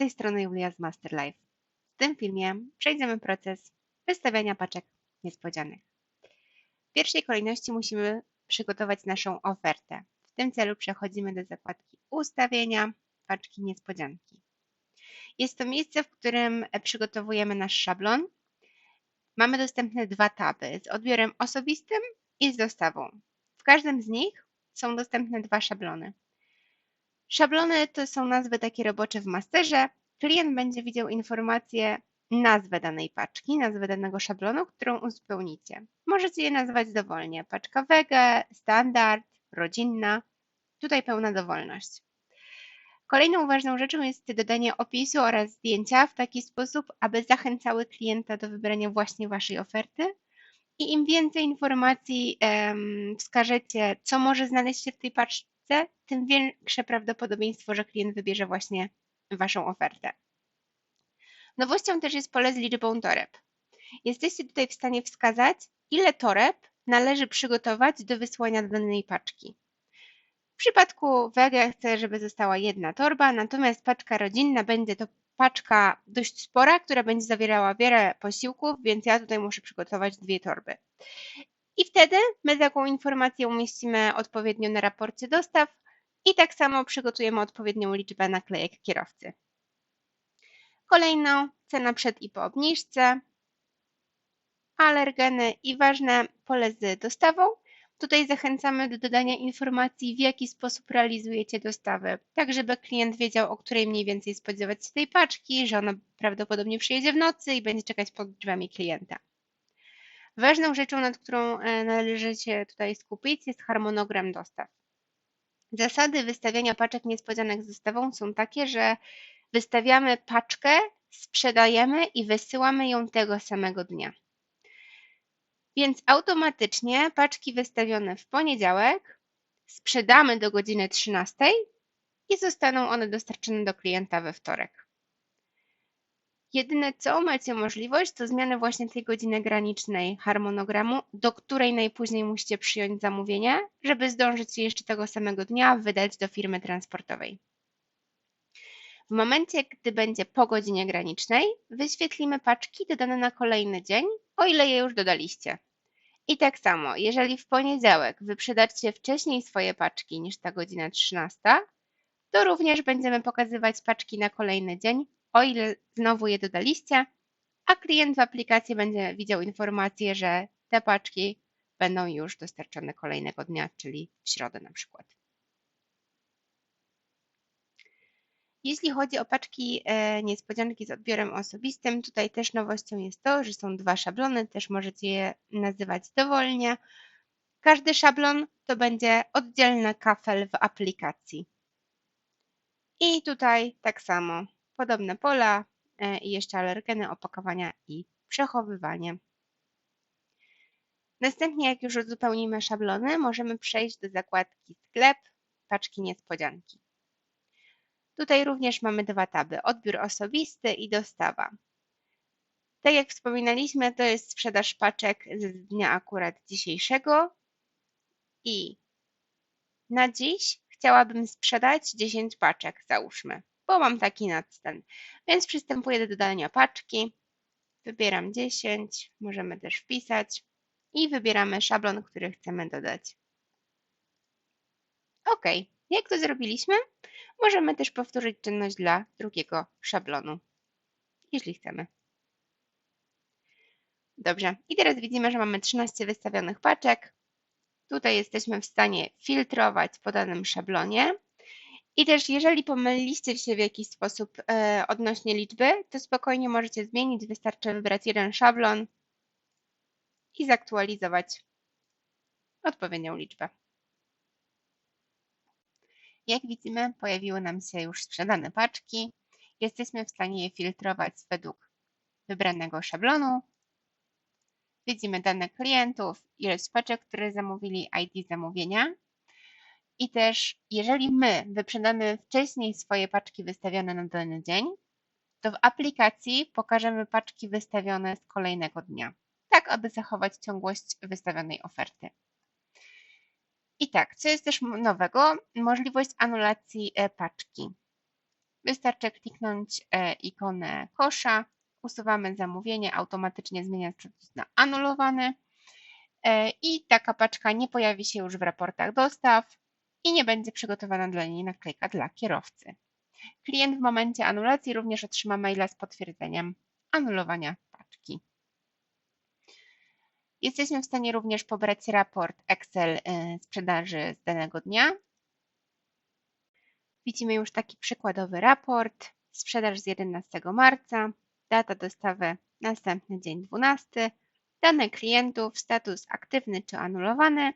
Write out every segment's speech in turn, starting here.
tej strony Julia z Masterlife. W tym filmie przejdziemy proces wystawiania paczek niespodzianek. W pierwszej kolejności musimy przygotować naszą ofertę. W tym celu przechodzimy do zakładki Ustawienia, paczki niespodzianki. Jest to miejsce, w którym przygotowujemy nasz szablon. Mamy dostępne dwa taby z odbiorem osobistym i z dostawą. W każdym z nich są dostępne dwa szablony. Szablony to są nazwy takie robocze w masterze. Klient będzie widział informację, nazwę danej paczki, nazwę danego szablonu, którą uzupełnicie. Możecie je nazwać dowolnie. Paczka wege, standard, rodzinna. Tutaj pełna dowolność. Kolejną ważną rzeczą jest dodanie opisu oraz zdjęcia w taki sposób, aby zachęcały klienta do wybrania właśnie Waszej oferty. I im więcej informacji um, wskażecie, co może znaleźć się w tej tym większe prawdopodobieństwo, że klient wybierze właśnie Waszą ofertę. Nowością też jest pole z liczbą toreb. Jesteście tutaj w stanie wskazać, ile toreb należy przygotować do wysłania danej paczki. W przypadku wege chcę, żeby została jedna torba, natomiast paczka rodzinna będzie to paczka dość spora, która będzie zawierała wiele posiłków, więc ja tutaj muszę przygotować dwie torby. I wtedy my taką informację umieścimy odpowiednio na raporcie dostaw i tak samo przygotujemy odpowiednią liczbę naklejek kierowcy. Kolejną cena przed i po obniżce, alergeny i ważne pole z dostawą. Tutaj zachęcamy do dodania informacji, w jaki sposób realizujecie dostawę, tak żeby klient wiedział, o której mniej więcej spodziewać się tej paczki, że ona prawdopodobnie przyjedzie w nocy i będzie czekać pod drzwiami klienta. Ważną rzeczą, nad którą e, należy się tutaj skupić, jest harmonogram dostaw. Zasady wystawiania paczek niespodzianek z dostawą są takie, że wystawiamy paczkę, sprzedajemy i wysyłamy ją tego samego dnia. Więc automatycznie paczki wystawione w poniedziałek sprzedamy do godziny 13 i zostaną one dostarczone do klienta we wtorek. Jedyne co macie możliwość to zmiany właśnie tej godziny granicznej harmonogramu, do której najpóźniej musicie przyjąć zamówienie, żeby zdążyć je jeszcze tego samego dnia wydać do firmy transportowej. W momencie, gdy będzie po godzinie granicznej, wyświetlimy paczki dodane na kolejny dzień, o ile je już dodaliście. I tak samo, jeżeli w poniedziałek wyprzedacie wcześniej swoje paczki niż ta godzina 13, to również będziemy pokazywać paczki na kolejny dzień, o ile znowu je dodaliście, a klient w aplikacji będzie widział informację, że te paczki będą już dostarczone kolejnego dnia, czyli w środę na przykład. Jeśli chodzi o paczki e, niespodzianki z odbiorem osobistym, tutaj też nowością jest to, że są dwa szablony, też możecie je nazywać dowolnie. Każdy szablon to będzie oddzielny kafel w aplikacji. I tutaj tak samo podobne pola e, i jeszcze alergeny, opakowania i przechowywanie. Następnie, jak już uzupełnimy szablony, możemy przejść do zakładki sklep, paczki niespodzianki. Tutaj również mamy dwa taby, odbiór osobisty i dostawa. Tak jak wspominaliśmy, to jest sprzedaż paczek z dnia akurat dzisiejszego i na dziś chciałabym sprzedać 10 paczek, załóżmy bo mam taki nadstan. Więc przystępuję do dodania paczki. Wybieram 10, możemy też wpisać i wybieramy szablon, który chcemy dodać. OK, jak to zrobiliśmy, możemy też powtórzyć czynność dla drugiego szablonu, jeśli chcemy. Dobrze, i teraz widzimy, że mamy 13 wystawionych paczek. Tutaj jesteśmy w stanie filtrować po danym szablonie i też jeżeli pomyliliście się w jakiś sposób e, odnośnie liczby, to spokojnie możecie zmienić. Wystarczy wybrać jeden szablon i zaktualizować odpowiednią liczbę. Jak widzimy, pojawiły nam się już sprzedane paczki. Jesteśmy w stanie je filtrować według wybranego szablonu. Widzimy dane klientów, ilość paczek, które zamówili, ID zamówienia. I też, jeżeli my wyprzedamy wcześniej swoje paczki wystawione na dany dzień, to w aplikacji pokażemy paczki wystawione z kolejnego dnia, tak aby zachować ciągłość wystawionej oferty. I tak, co jest też nowego? Możliwość anulacji e, paczki. Wystarczy kliknąć e, ikonę kosza, usuwamy zamówienie, automatycznie zmienia status na anulowany e, i taka paczka nie pojawi się już w raportach dostaw i nie będzie przygotowana dla niej naklejka dla kierowcy. Klient w momencie anulacji również otrzyma maila z potwierdzeniem anulowania paczki. Jesteśmy w stanie również pobrać raport Excel y, sprzedaży z danego dnia. Widzimy już taki przykładowy raport. Sprzedaż z 11 marca, data dostawy następny dzień 12, dane klientów, status aktywny czy anulowany,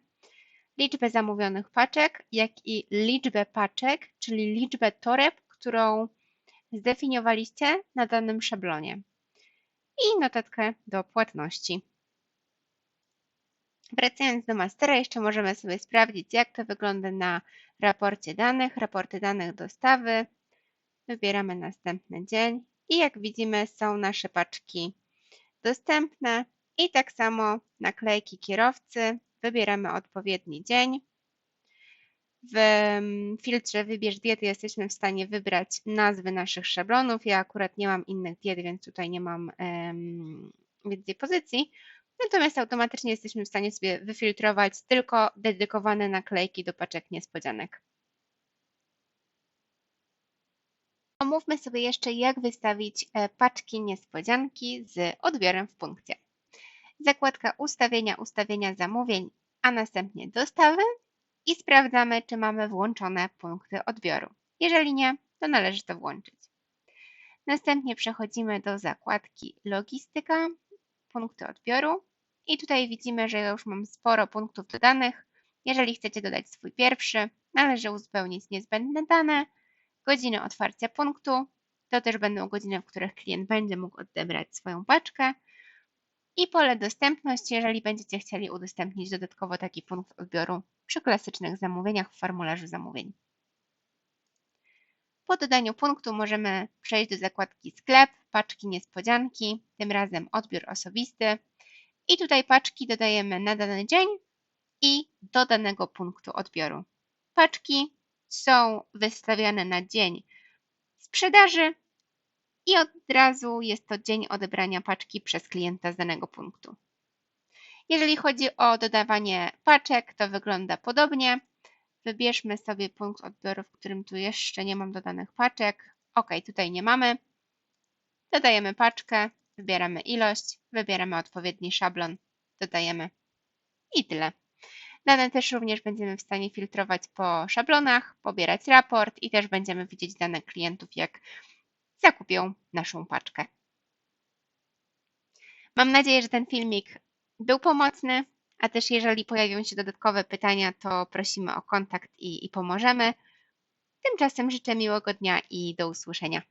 liczbę zamówionych paczek, jak i liczbę paczek, czyli liczbę toreb, którą zdefiniowaliście na danym szablonie i notatkę do płatności. Wracając do mastera, jeszcze możemy sobie sprawdzić, jak to wygląda na raporcie danych, raporty danych dostawy. Wybieramy następny dzień i jak widzimy są nasze paczki dostępne i tak samo naklejki kierowcy. Wybieramy odpowiedni dzień. W mm, filtrze Wybierz diety jesteśmy w stanie wybrać nazwy naszych szablonów. Ja akurat nie mam innych diet, więc tutaj nie mam więcej pozycji. Natomiast automatycznie jesteśmy w stanie sobie wyfiltrować tylko dedykowane naklejki do paczek niespodzianek. Omówmy sobie jeszcze, jak wystawić e, paczki niespodzianki z odbiorem w punkcie. Zakładka ustawienia, ustawienia zamówień, a następnie dostawy i sprawdzamy, czy mamy włączone punkty odbioru. Jeżeli nie, to należy to włączyć. Następnie przechodzimy do zakładki logistyka, punkty odbioru i tutaj widzimy, że ja już mam sporo punktów dodanych. Jeżeli chcecie dodać swój pierwszy, należy uzupełnić niezbędne dane, godziny otwarcia punktu, to też będą godziny, w których klient będzie mógł odebrać swoją paczkę i pole dostępność, jeżeli będziecie chcieli udostępnić dodatkowo taki punkt odbioru przy klasycznych zamówieniach w formularzu zamówień. Po dodaniu punktu możemy przejść do zakładki sklep, paczki niespodzianki, tym razem odbiór osobisty. I tutaj paczki dodajemy na dany dzień i do danego punktu odbioru. Paczki są wystawiane na dzień sprzedaży i od razu jest to dzień odebrania paczki przez klienta z danego punktu. Jeżeli chodzi o dodawanie paczek, to wygląda podobnie. Wybierzmy sobie punkt odbioru, w którym tu jeszcze nie mam dodanych paczek. OK, tutaj nie mamy. Dodajemy paczkę, wybieramy ilość, wybieramy odpowiedni szablon, dodajemy i tyle. Dane też również będziemy w stanie filtrować po szablonach, pobierać raport i też będziemy widzieć dane klientów, jak zakupią naszą paczkę. Mam nadzieję, że ten filmik był pomocny, a też jeżeli pojawią się dodatkowe pytania, to prosimy o kontakt i, i pomożemy. Tymczasem życzę miłego dnia i do usłyszenia.